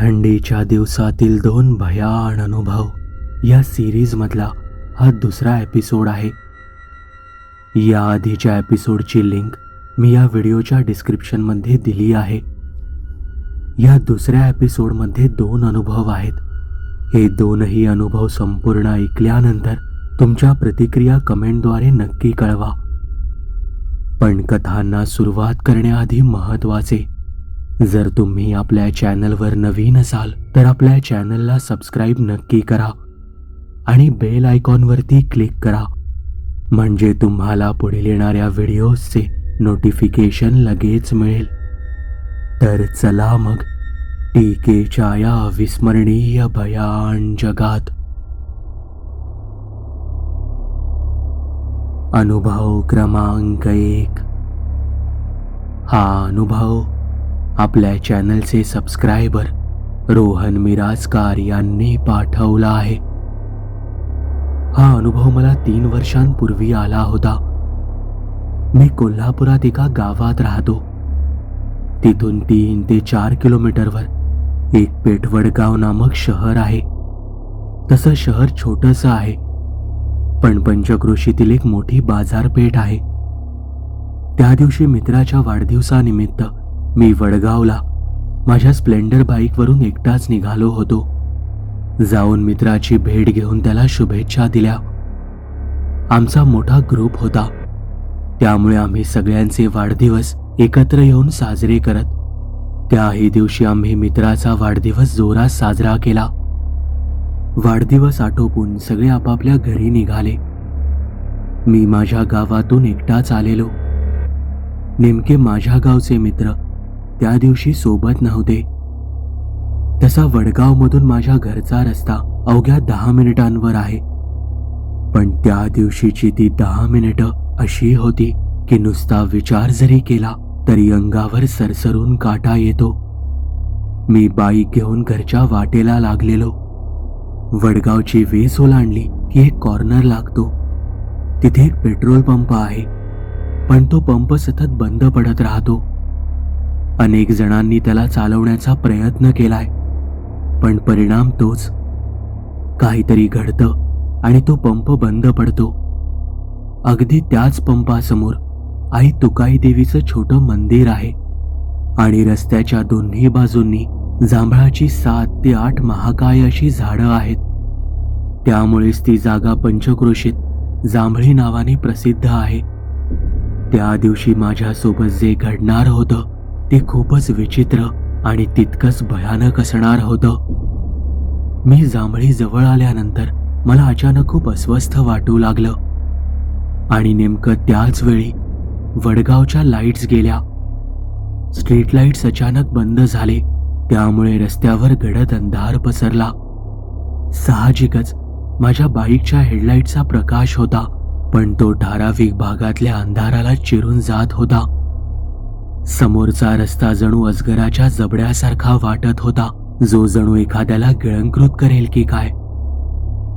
थंडीच्या दिवसातील दोन भयान अनुभव या सिरीजमधला हा दुसरा एपिसोड आहे. या आधीच्या एपिसोडची लिंक मी या व्हिडिओच्या डिस्क्रिप्शनमध्ये दिली आहे. या दुसऱ्या एपिसोडमध्ये दोन अनुभव आहेत. हे दोनही अनुभव संपूर्ण ऐकल्यानंतर तुमच्या प्रतिक्रिया कमेंटद्वारे नक्की कळवा. पण कथांना सुरुवात करण्याआधी महत्त्वाचे जर तुम्ही आपल्या चॅनलवर नवीन असाल तर आपल्या चॅनलला सबस्क्राईब नक्की करा आणि बेल आयकॉनवरती क्लिक करा. म्हणजे तुम्हाला पुढील येणाऱ्या व्हिडिओजचे नोटिफिकेशन लगेच मिळेल. तर चला मग टीकेच्या या अविस्मरणीय भयान जगात. अनुभव क्रमांक एक. हा अनुभव आपल्या चॅनलचे सबस्क्रायबर रोहन मिराजकार यांनी पाठवला आहे. हा अनुभव मला तीन वर्षांपूर्वी आला होता. मी कोल्हापुरात एका गावात राहतो. तिथून तीन ते चार किलोमीटरवर एक पेठवडगाव नामक शहर आहे. तसं शहर छोटंसं आहे. पण पंचक्रोशीतील एक मोठी बाजारपेठ आहे. त्या दिवशी मित्राच्या वाढदिवसानिमित्त मी वडगावला. माझ्या स्प्लेंडर बाईकवरून एकटाच निघालो होतो. जाऊन मित्राची भेट घेऊन त्याला शुभेच्छा दिल्या. आमचा मोठा ग्रुप होता. त्यामुळे आम्ही सगळ्यांचे वाढदिवस एकत्र येऊन साजरे करत त्याही दिवशी आम्ही मित्राचा वाढदिवस जोरात साजरा केला. वाढदिवस आटोपून सगळे आपापल्या घरी निघाले. मी माझ्या गावातून एकटाच आलेलो. नेमके माझ्या गावचे मित्र त्या दिवशी सोबत नव्हते. तसा वडगावमधून माझ्या घरचा रस्ता अवघ्या दहा मिनिटांवर आहे. पण त्या दिवशीची ती दहा मिनिटं अशी होती की नुसता विचार जरी केला तरी अंगावर सरसरून काटा येतो. मी बाईक घेऊन घरच्या वाटेला लागलेलो. वडगावची वेस ओलांडली की एक कॉर्नर लागतो. तिथे एक पेट्रोल पंप आहे. पण तो पंप सतत बंद पडत राहतो. अनेक जणांनी त्याला चालवण्याचा प्रयत्न केलाय. पण परिणाम तोच. काहीतरी घडतं आणि तो पंप बंद पडतो. अगदी त्याच पंपासमोर आई तुकाई देवीचं छोटं मंदिर आहे आणि रस्त्याच्या दोन्ही बाजूंनी जांभळाची सात ते आठ महाकाय अशी झाडं आहेत. त्यामुळेच ती जागा पंचक्रोशीत जांभळी नावाने प्रसिद्ध आहे. त्या दिवशी माझ्यासोबत जे घडणार होतं ते खूपच विचित्र आणि तितकंच भयानक असणार होतं. मी जांभळी जवळ आल्यानंतर मला अचानक खूप अस्वस्थ वाटू लागलं. आणि नेमकं त्याच वेळी वडगावच्या लाईट्स गेल्या. स्ट्रीट लाईट्स अचानक बंद झाले त्यामुळे रस्त्यावर गडद अंधार पसरला. साहजिकच माझ्या बाईकच्या हेडलाईटचा प्रकाश होता पण तो ठराविक भागातल्या अंधाराला चिरून जात होता. समोरचा रस्ता जणू अजगराच्या जबड्यासारखा वाटत होता. जो जणू एखाद्याला गिळंकृत करेल की काय?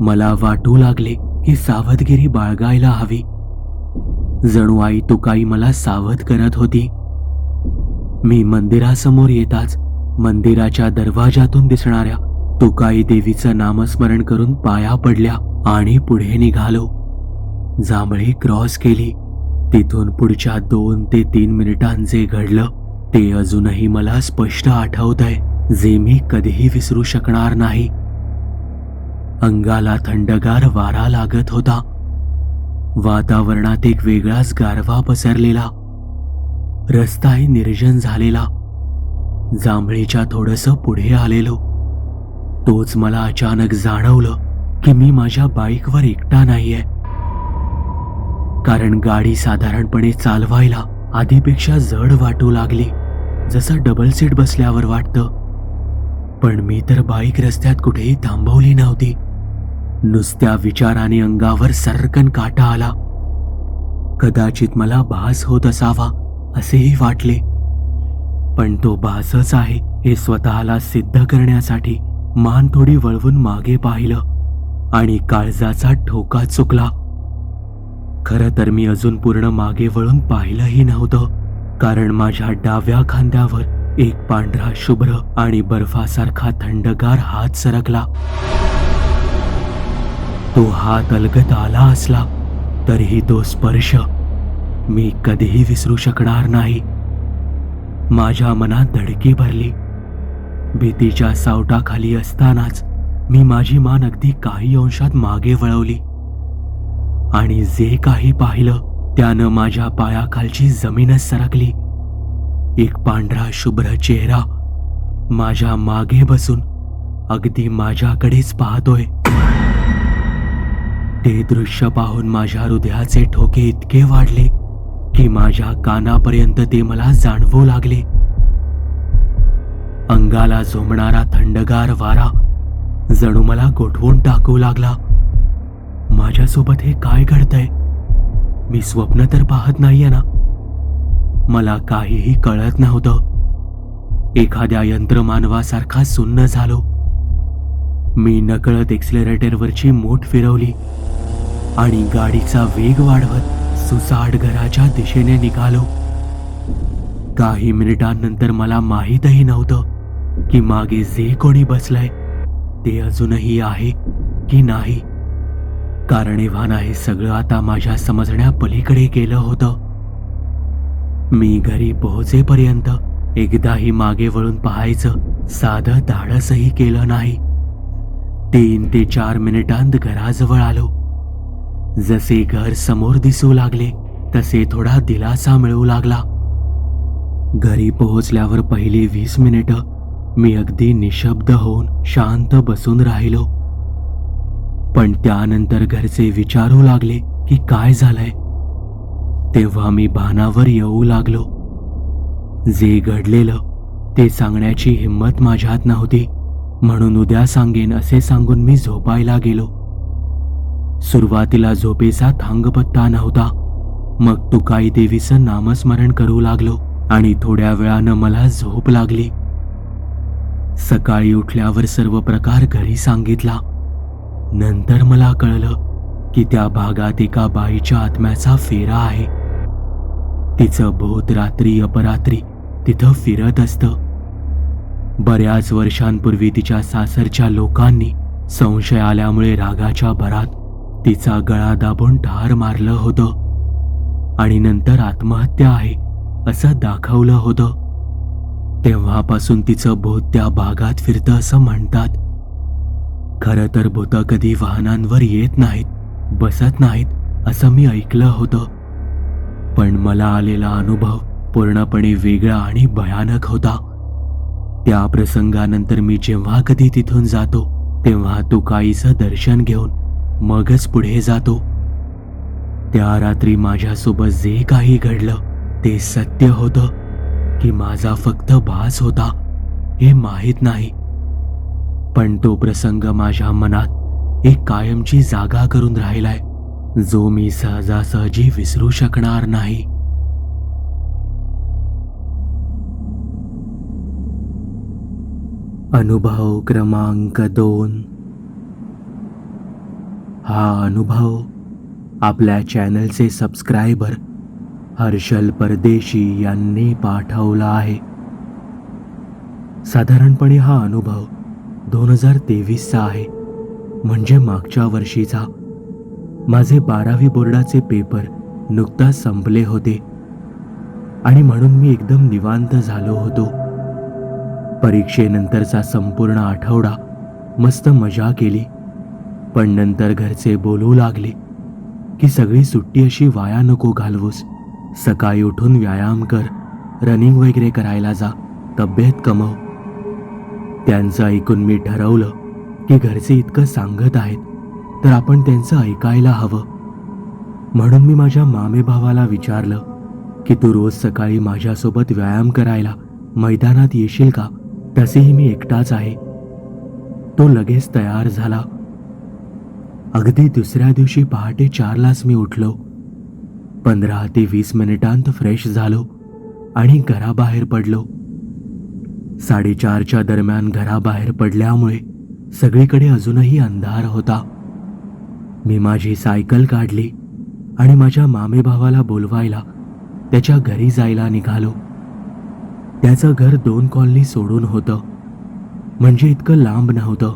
मला वाटू लागले की सावधगिरी बाळगायला हवी. जणू आई तुकाई मला सावध करत होती. मी मंदिरासमोर येताच मंदिराच्या दरवाजातून दिसणाऱ्या तुकाई देवीचं नामस्मरण करून पाया पडल्या आणि पुढे निघालो. जांभळी क्रॉस केली. तिथून पुढच्या दोन ते तीन मिनिटांचे घडलं ते अजूनही मला स्पष्ट आठवत आहे जे मी कधीही विसरू शकणार नाही. अंगाला थंडगार वारा लागत होता. वातावरणात एक वेगळाच गारवा पसरलेला. रस्ताही निर्जन झालेला. जांभळीच्या थोडस पुढे आलेलो. तोच मला अचानक जाणवलं की मी माझ्या बाईकवर एकटा नाहीये. कारण गाडी साधारणपणे चालवायला आधीपेक्षा जड वाटू लागली जसं डबल सीट बसल्यावर वाटतं. पण मी तर बाईक रस्त्यात कुठेही थांबवली नव्हती. नुसत्या विचाराने अंगावर सरकन काटा आला. कदाचित मला भास होत असावा असेही वाटले. पण तो भासच आहे हे स्वतःला सिद्ध करण्यासाठी मान थोडी वळवून मागे पाहिलं आणि काळजाचा ठोका चुकला. खरं तर मी अजून पूर्ण मागे वळून पाहिलंही नव्हतं. कारण माझ्या डाव्या खांद्यावर एक पांढरा शुभ्र आणि बर्फासारखा थंडगार हात सरकला. तो हात अलगत आला असला तरीही तो स्पर्श मी कधीही विसरू शकणार नाही. माझ्या मनात धडकी भरली. भीतीच्या सावटाखाली असतानाच मी माझी मान अगदी काही अंशात मागे वळवली. आणि जे काही पाहिलं त्यानं माझ्या पायाखालची जमीनच सरकली. एक पांढरा शुभ्र चेहरा माझ्या मागे बसून अगदी माझ्याकडेच पाहतोय. ते दृश्य पाहून माझ्या हृदयाचे ठोके इतके वाढले की माझ्या कानापर्यंत ते मला जाणवू लागले. अंगाला झोमणारा थंडगार वारा जणू मला गोठवून टाकू लागला. माझ्यासोबत हे काय घडतंय? मी स्वप्न तर पाहत नाहीये ना. मला काहीही कळत नव्हतं. एखाद्या यंत्रमानवासारखा सुन्न झालो. मी नकळत एक्सलेरेटरवरची मूठ फिरवली आणि गाडीचा वेग वाढवत सुसाट घराच्या दिशेने निघालो. काही मिनिटांनंतर मला माहीतही नव्हतं की मागे जे कोणी बसलंय ते अजूनही आहे की नाही. कारणीभान हे सगळं आता माझ्या समजण्यापलीकडे गेलं होतं. मी घरी पोहोचेपर्यंत एकदाही मागे वळून पाहायचं साधं धाडसही केलं नाही. तीन ते चार मिनिटांत घराजवळ आलो. जसे घर समोर दिसू लागले तसे थोडा दिलासा मिळू लागला. घरी पोहोचल्यावर पहिली वीस मिनिटं मी अगदी निशब्द होऊन शांत बसून राहिलो. पण त्यानंतर घरचे विचारू लागले की काय झालंय. तेव्हा मी भानावर येऊ लागलो. जे घडलेलं ते सांगण्याची हिंमत माझ्यात नव्हती. म्हणून उद्या सांगेन असे सांगून मी झोपायला गेलो. सुरुवातीला झोपेचा थांगपत्ता नव्हता. मग तुकाई देवीचं नामस्मरण करू लागलो आणि थोड्या वेळानं मला झोप लागली. सकाळी उठल्यावर सर्व प्रकार घरी सांगितला. नंतर मला कळलं की त्या भागात एका बाईच्या आत्म्याचा फेरा आहे. तिचं भूत रात्री अपरात्री तिथं फिरत असतं. बऱ्याच वर्षांपूर्वी तिच्या सासरच्या लोकांनी संशय आल्यामुळे रागाच्या भरात तिचा गळा दाबून ठार मारलं होतं. आणि नंतर आत्महत्या आहे असं दाखवलं होतं. तेव्हापासून तिचं भूत त्या भागात फिरतं असं म्हणतात. खरं तर भूतं कधी वाहनांवर येत नाहीत बसत नाहीत असं मी ऐकलं होतं. पण मला आलेला अनुभव पूर्णपणे वेगळा आणि भयानक होता. त्या प्रसंगानंतर मी जेव्हा कधी तिथून जातो तेव्हा तो काईचं दर्शन घेऊन मगच पुढे जातो. त्या रात्री माझ्यासोबत जे काही घडलं ते सत्य होतं की माझा फक्त भास होता हे माहीत नाही. पण तो प्रसंग माझ्या मनात एक कायमची जागा करून राहिलाय जो मी सहजासहजी विसरू शकणार नाही. अनुभव क्रमांक दोन. हा अनुभव आपल्या चॅनलचे सबस्क्रायबर हर्षल परदेशी यांनी पाठवला आहे. साधारणपणे हा अनुभव दोन हजार तेवीसचा आहे. म्हणजे मागच्या वर्षीचा. माझे बारावी बोर्डाचे पेपर नुकताच संपले होते. आणि म्हणून मी एकदम निवांत झालो होतो. परीक्षेनंतरचा संपूर्ण आठवडा मस्त मजा केली. पण नंतर घरचे बोलू लागले की सगळी सुट्टी अशी वाया नको घालवूस. सकाळी उठून व्यायाम कर रनिंग वगैरे करायला जा तब्येत कमव. त्यांचं ऐकून मी ठरवलं की घरचे इतकं सांगत आहेत तर आपण त्यांचं ऐकायला हवं. म्हणून मी माझ्या मामेभावाला विचारलं की तू रोज सकाळी माझ्यासोबत व्यायाम करायला मैदानात येशील का? तसेही मी एकटाच आहे. तो लगेच तयार झाला. अगदी दुसऱ्या दिवशी पहाटे चारलाच मी उठलो. पंधरा ते वीस मिनिटांत फ्रेश झालो आणि घराबाहेर पडलो. साडेचारच्या दरम्यान घराबाहेर पडल्यामुळे सगळीकडे अजूनही अंधार होता. मी माझी सायकल काढली आणि माझ्या मामेभावाला बोलवायला त्याच्या घरी जायला निघालो. त्याचं घर दोन कॉलनी सोडून होतं. म्हणजे इतकं लांब नव्हतं.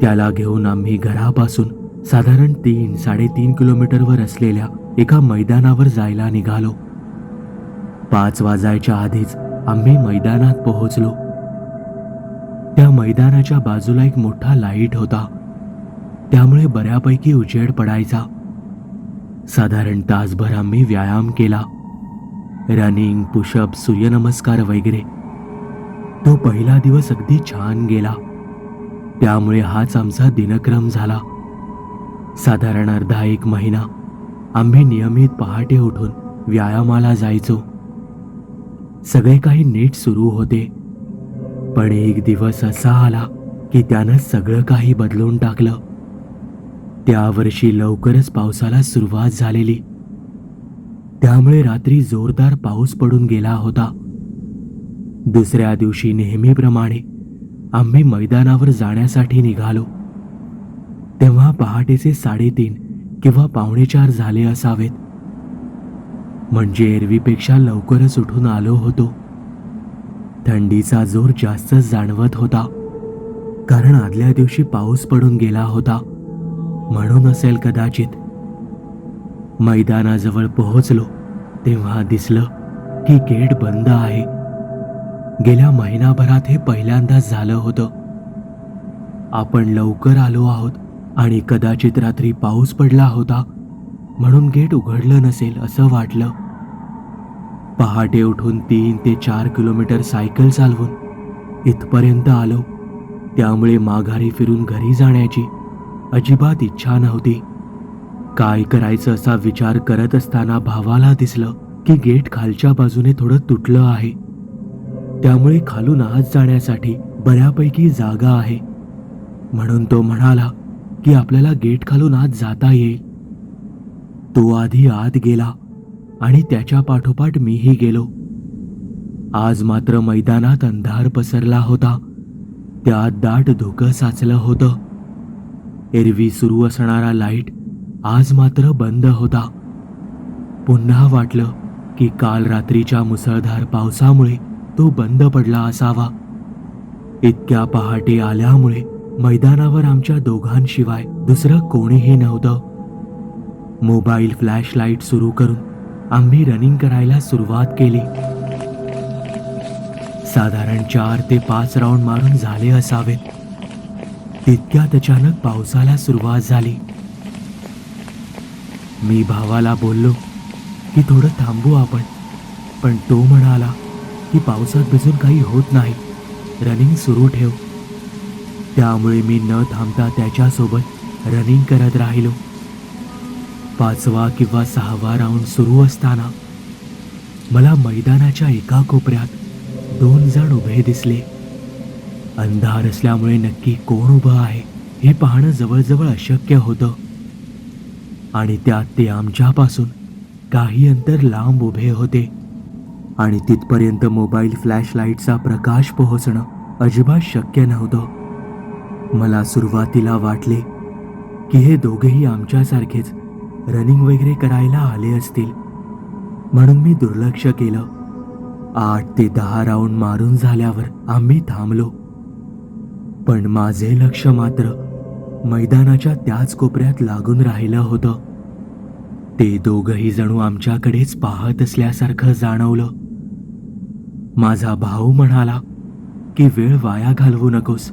त्याला घेऊन आम्ही घरापासून साधारण तीन साडेतीन किलोमीटरवर असलेल्या एका मैदानावर जायला निघालो. पाच वाजायच्या आधीच आम्ही मैदानात पोहोचलो. त्या मैदानाच्या बाजूला एक मोठा लाइट होता. त्यामुळे बऱ्यापैकी उजेड पडायचा. साधारण तासभर आम्ही व्यायाम केला. रनिंग पुशअप सूर्यनमस्कार वगैरे. तो पहिला दिवस अगदी छान गेला. त्यामुळे हाच आमचा दिनक्रम झाला. साधारण अर्धा एक महिना आम्ही नियमित पहाटे उठून व्यायामाला जायचो. सगळे काही नीट सुरू होते. पण एक दिवस असा आला की त्यानं सगळं काही बदलून टाकलं. त्या वर्षी लवकरच पावसाला सुरुवात झालेली. त्यामुळे रात्री जोरदार पाऊस पडून गेला होता. दुसऱ्या दिवशी नेहमीप्रमाणे आम्ही मैदानावर जाण्यासाठी निघालो. तेव्हा पहाटेचे साडेतीन किंवा पावणेचार झाले असावेत. म्हणजे एरवीपेक्षा लवकरच उठून आलो होतो. थंडीचा जोर जास्तच जाणवत होता. कारण आदल्या दिवशी पाऊस पडून गेला होता. म्हणून असेल कदाचित. मैदानाजवळ पोहोचलो तेव्हा दिसलं की गेट बंद आहे. गेल्या महिनाभरात हे पहिल्यांदाच झालं होतं. आपण लवकर आलो आहोत आणि कदाचित रात्री पाऊस पडला होता. म्हणून गेट उघडलं नसेल असं वाटलं. पहाटे उठून तीन ते चार किलोमीटर सायकल चालवून इथपर्यंत आलो. त्यामुळे माघारी फिरून घरी जाण्याची अजिबात इच्छा नव्हती. काय करायचं असा विचार करत असताना भावाला दिसलं की गेट खालच्या बाजूने थोडं तुटलं आहे. त्यामुळे खालून आत जाण्यासाठी बऱ्यापैकी जागा आहे. म्हणून तो म्हणाला की आपल्याला गेट खालून आत जाता येईल. तो आधी आत गेला आणि त्याच्या पाठोपाठ मीही गेलो. आज मात्र मैदानात अंधार पसरला होता. त्यात दाट धुकं साचलं होतं. एरवी सुरू असणारा लाइट आज मात्र बंद होता. पुन्हा वाटलं की काल रात्रीच्या मुसळधार पावसामुळे तो बंद पडला असावा. इतक्या पहाटे आल्यामुळे मैदानावर आमच्या दोघांशिवाय दुसरं कोणीही नव्हतं. मोबाईल फ्लॅश लाइट सुरू करून आम्ही रनिंग करायला सुरुवात केली. साधारण चार ते पाच राऊंड मारून झाले असावेत. तितक्यात अचानक पावसाला सुरुवात झाली. मी भावाला बोललो की थोडं थांबू आपण. पण तो म्हणाला की पावसात भिजून काही होत नाही. रनिंग सुरू ठेव. त्यामुळे मी न थांबता त्याच्यासोबत रनिंग करत राहिलो. पाचवा किंवा सहावा राऊंड सुरू असताना मला मैदानाच्या एका कोपऱ्यात दोन जण उभे दिसले. अंधार असल्यामुळे नक्की कोण उभं आहे हे पाहणं जवळजवळ अशक्य होतं. आणि त्यात ते आमच्यापासून काही अंतर लांब उभे होते. आणि तिथपर्यंत मोबाईल फ्लॅश लाईटचा प्रकाश पोहोचणं अजिबात शक्य नव्हतं. मला सुरुवातीला वाटले की हे दोघेही आमच्यासारखेच रनिंग वगैरे करायला आले असतील. म्हणून मी दुर्लक्ष केलं. आठ ते दहा राऊंड मारून झाल्यावर आम्ही थांबलो. पण माझे लक्ष मात्र मैदानाच्या त्याच कोपऱ्यात लागून राहिलं होतं. ते दोघही जणू आमच्याकडेच पाहत असल्यासारखं जाणवलं. माझा भाऊ म्हणाला की वेळ वाया घालवू नकोस.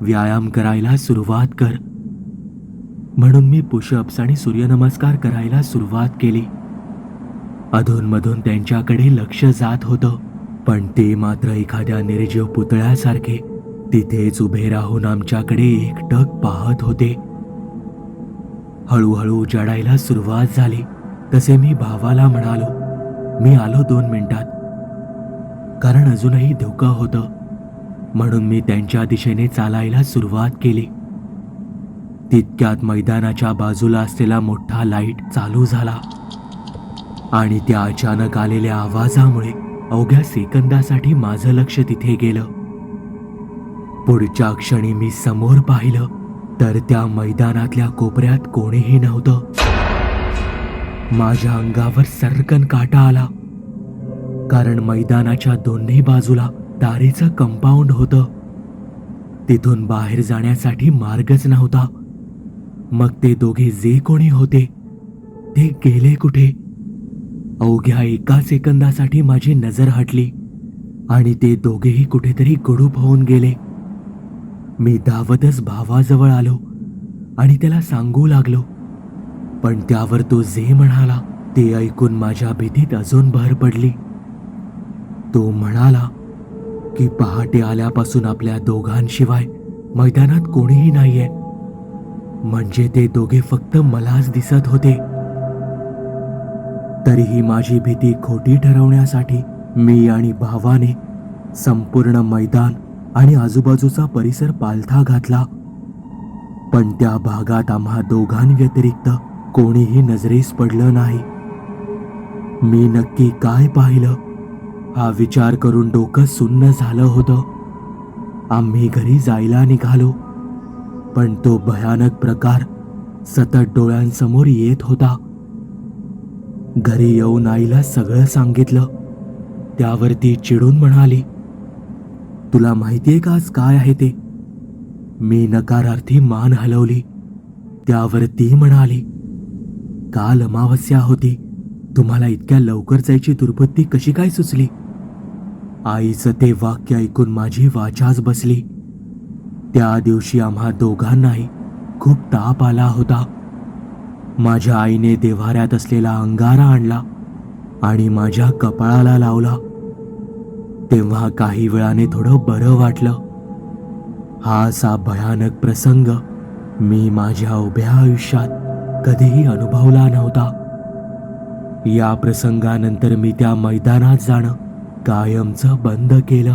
व्यायाम करायला सुरुवात कर. म्हणून मी पुशअप्स आणि सूर्यनमस्कार करायला सुरुवात केली. अधूनमधून त्यांच्याकडे लक्ष जात होतं पण ते मात्र एखाद्या निर्जीव पुतळ्यासारखे तिथेच उभे राहून आमच्याकडे एकटक पाहत होते. हळूहळू उजाडायला सुरुवात झाली तसे मी भावाला म्हणालो मी आलो दोन मिनिटात. कारण अजूनही धोकं होतं म्हणून मी त्यांच्या दिशेने चालायला सुरुवात केली. तितक्यात मैदानाच्या बाजूला असलेला मोठा लाइट चालू झाला. आणि त्या अचानक आलेल्या आवाजामुळे अवघ्या सेकंदासाठी माझं लक्ष तिथे गेलं. पुढच्या क्षणी मी समोर पाहिलं तर त्या मैदानातल्या कोपऱ्यात कोणीही नव्हतं. माझ्या अंगावर सरकन काटा आला कारण मैदानाच्या दोन्ही बाजूला तारेचं कंपाऊंड होतं. तिथून बाहेर जाण्यासाठी मार्गच नव्हता. मग ते दोघे जे कोणी होते ते गेले कुठे? अवघ्या एका सेकंदासाठी माझी नजर हटली आणि ते दोघेही कुठेतरी गुडूप होऊन गेले. मी धावतच भावाजवळ आलो आणि त्याला सांगू लागलो. पण त्यावर तो जे म्हणाला ते ऐकून माझ्या भीतीत अजून भर पडली. तो म्हणाला की पहाटे आल्यापासून आपल्या दोघांशिवाय मैदानात कोणीही नाहीये. म्हणजे ते दोघे फक्त मलाच दिसत होते. तरीही माझी भीती खोटी ठरवण्यासाठी मी आणि भावाने संपूर्ण मैदान आणि आजूबाजूचा परिसर पालथा घातला. पण त्या भागात आम्हा दोघांव्यतिरिक्त कोणीही नजरेस पडलं नाही. मी नक्की काय पाहिलं? हा विचार करून डोकं सुन्न झालं होतं. आम्ही घरी जायला निघालो. पण तो भयानक प्रकार सतत डोळ्यांसमोर येत होता. घरी येऊन आईला सगळं सांगितलं. त्यावर ती चिडून म्हणाली तुला माहितीये का आज काय आहे ते? मी नकारार्थी मान हलवली. त्यावर ती म्हणाली काल अमावस्या होती. तुम्हाला इतक्या लवकर जायची दुर्बुद्धी कशी काय सुचली? आईचं ते वाक्य ऐकून माझी वाचाच बसली. त्या दिवशी आम्हा दोघांनाही खूप ताप आला होता. माझ्या आईने देव्हाऱ्यात असलेला अंगारा आणला आणि माझ्या कपाळाला लावला. तेव्हा काही वेळाने थोडं बरं वाटलं. हा असा भयानक प्रसंग मी माझ्या उभ्या आयुष्यात कधीही अनुभवला नव्हता. या प्रसंगानंतर मी त्या मैदानात जाणं कायमचं बंद केलं.